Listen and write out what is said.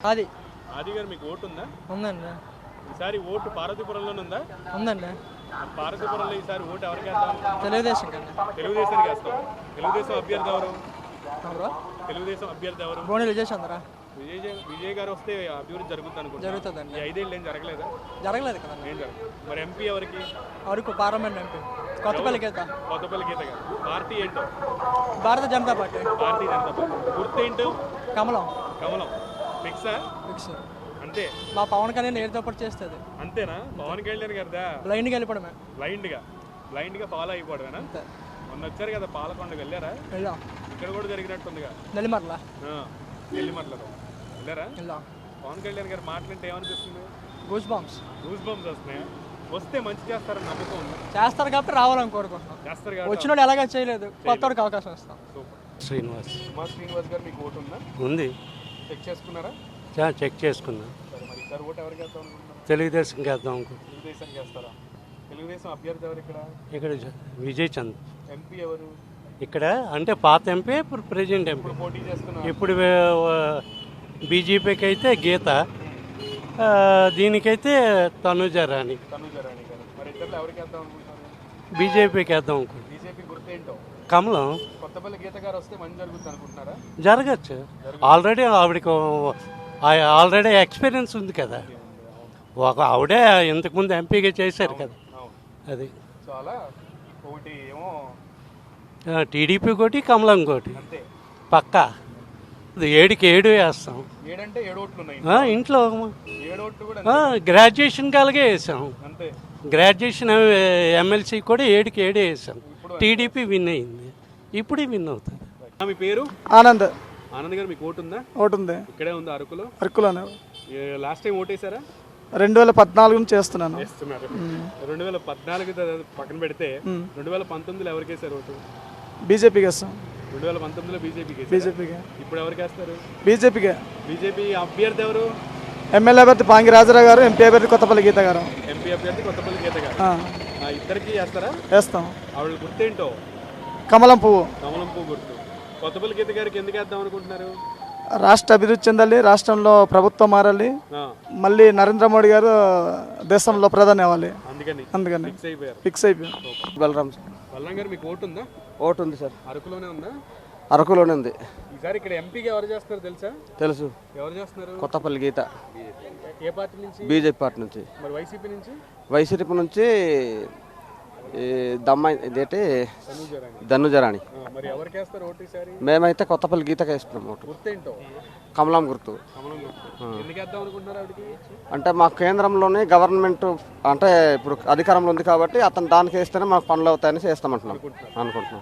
అది. ఆది గారు మీకు ఓటు ఉందా? ఉందండి. ఈసారి ఓటు పార్వతీపురంలోనే ఉందా? ఉందండి. పార్వతీపురంలో ఈసారి ఓటు ఎవరికి వేద్దాం తెలుగుదేశం కండి. తెలుగుదేశానికి వేస్తాం. తెలుగుదేశం అభ్యర్థి ఎవరు? ఎవరు? తెలుగుదేశం అభ్యర్థి ఎవరు? బోని విజయ్ చంద్ర విజయ్ విజయ్ గారు వస్తే అభివృద్ధి జరుగుతుంది అనుకుంటా జరుగుతుందండి. ఈ ఐదేళ్ళు ఏం జరగలేదా? జరగలేదు కదండి. ఏం జరగదు మరి ఎంపీ ఎవరికి? Araku parliament MP Kothapalli Geetha. Kothapalli Geetha గారు. పార్టీ ఏంటో? Bharatiya Janata party. Party Janata party. గుర్తు ఏంటో? కమలం. కమలం. ఫిక్సా ఫిక్స్ అంతే. మా పవన్ కళ్యాణ్ ఏదో పాటు చేస్తుంది. అంతేనా? పవన్ కళ్యాణ్ గారిదా? బ్లైండ్కి వెళ్ళిపోవడమే. బ్లైండ్గా బ్లైండ్గా ఫాలో అయిపోవడమేనా? అంతే. మొన్న వచ్చారు కదా పాలకొండకు వెళ్ళారా? వెళ్ళాం. ఇక్కడ కూడా జరిగినట్టుందిగా. నెల్లిమర్ల. ఆ, నెల్లిమర్లలో. వెళ్ళారా? వెళ్ళాం. పవన్ కళ్యాణ్ గారు మాట్లాడితే ఏమనిపిస్తుంది? గూస్ బాంబ్స్ గూస్ బంప్స్ వస్తున్నాయా? వస్తే మంచి చేస్తారని నమ్మకం ఉంది? చేస్తారు కాబట్టి రావాలని కోరుకుంటున్నాం. చేస్తారు కాబట్టి వచ్చిన వాళ్ళు ఎలాగ చేయలేదు. కొత్తవాడికి అవకాశం ఇస్తాం. సూపర్. శ్రీనివాస్. కుమార్ శ్రీనివాస్ గారు మీకు ఓటు ఉందా? ఉంది. చెక్ చేసుకున్నారా? చెక్ చేసుకున్నా. తెలుగుదేశానికి వేస్తారా తెలుగుదేశం అభ్యర్థి ఎవరు ఇక్కడ? ఇక్కడ విజయ్ చంద్. ఎంపీ ఎవరు? ఇక్కడ అంటే పాత ఎంపీ ఇప్పుడు ప్రెజెంట్ ఎంపీ. పోటీ చేస్తున్నారు. ఇప్పుడు బీజేపీకి అయితే గీత. దీనికైతే తనుజ రాణి. బీజేపీకి వేద్దాం కమలం. కొత్తపల్లి గీత గారు వస్తే మంచి జరుగుతుంది అనుకుంటున్నారా? జరగచ్చు. ఆల్రెడీ ఆవిడకి ఆల్రెడీ ఎక్స్పీరియన్స్ ఉంది కదా. ఒక ఆవిడే ఇంతకుముందు ఎంపీగా చేశారు కదా. అది. సో అలా ఒకటి ఏమో టీడీపీ కోటి కమలం కోటి. పక్కా. ఏడుకి ఏడు వేస్తాం. ఇంట్లో గ్రాడ్యుయేషన్ కాలగే వేసాం. గ్రాడ్యుయేషన్ ఎమ్మెల్సీ కూడా ఏడుకి ఏడే వేసాం. టీడీపీ విన్ అయింది. ఇప్పుడు విన్ అవుతుంది మీ పేరు? ఆనంద్. ఆనంద్ గారు మీకు ఓటు ఉందా? ఒకటి ఉంది ఇక్కడే ఉంది అరకులో? అరకులోనే. లాస్ట్ టైం ఓటేశారా? రెండు వేల పద్నాలుగు నుంచి చేస్తున్నాను రెండు వేల పద్నాలుగు పక్కన పెడితే రెండు వేల పంతొమ్మిదిలో ఎవరికి వేశారు ఓటు? బీజేపీకి వేస్తాం రెండు వేల పంతొమ్మిదిలో బీజేపీకి బీజేపీకి ఇప్పుడు ఎవరికి వేస్తారు బీజేపీకి బీజేపీ అభ్యర్థి ఎవరు? ఎమ్మెల్యే అభ్యర్థి పాంగి రాజారావు గారు ఎంపీ అభ్యర్థి కొత్తపల్లి గీత గారు. ఎంపీ అభ్యర్థి కొత్తపల్లి గీత గారు. ఆ, ఆ, ఇద్దరికి వేస్తారా? వేస్తాం. ఆవిడ గుర్తేంటో? కమలం పువ్వు. కమలం పువ్వు గుర్తు. కొత్తపల్లి గీత గారికి ఎందుకు వేద్దాం అనుకుంటున్నారు? రాష్ట్ర అభివృద్ధి చెందాలి రాష్ట్రంలో ప్రభుత్వం మారాలి మళ్ళీ నరేంద్ర మోడీ గారు దేశంలో ప్రధాని అవ్వాలి. అందుకని. అందుకని. ఫిక్స్ అయిపోయారు. బలరాం బల్లం గారు మీకు ఓటు ఉందా? ఓటు ఉంది సార్. అరకులోనే ఉందా? అరకులోనే ఉంది. ఈసారి ఇక్కడ ఎంపీగా ఎవరు చేస్తున్నారు తెలుసా? తెలుసు. ఎవరు చేస్తున్నారు? కొత్తపల్లి గీత. ఏ పార్టీ నుంచి? బీజేపీ పార్టీ నుంచి. మరి వైసీపీ నుంచి? వైసీపీ నుంచి దమ్మ ఇదేంటి? ధనుజరాణి. మేమైతే కొత్తపల్లి గీతకి వేస్తున్నాం ఓటు. కమలం గుర్తు. అంటే మా కేంద్రంలోనే గవర్నమెంట్ అంటే ఇప్పుడు అధికారంలో ఉంది కాబట్టి అతను దానికి వేస్తేనే మాకు పనులు అవుతాయని చేస్తామంటున్నాం అనుకుంటున్నాం.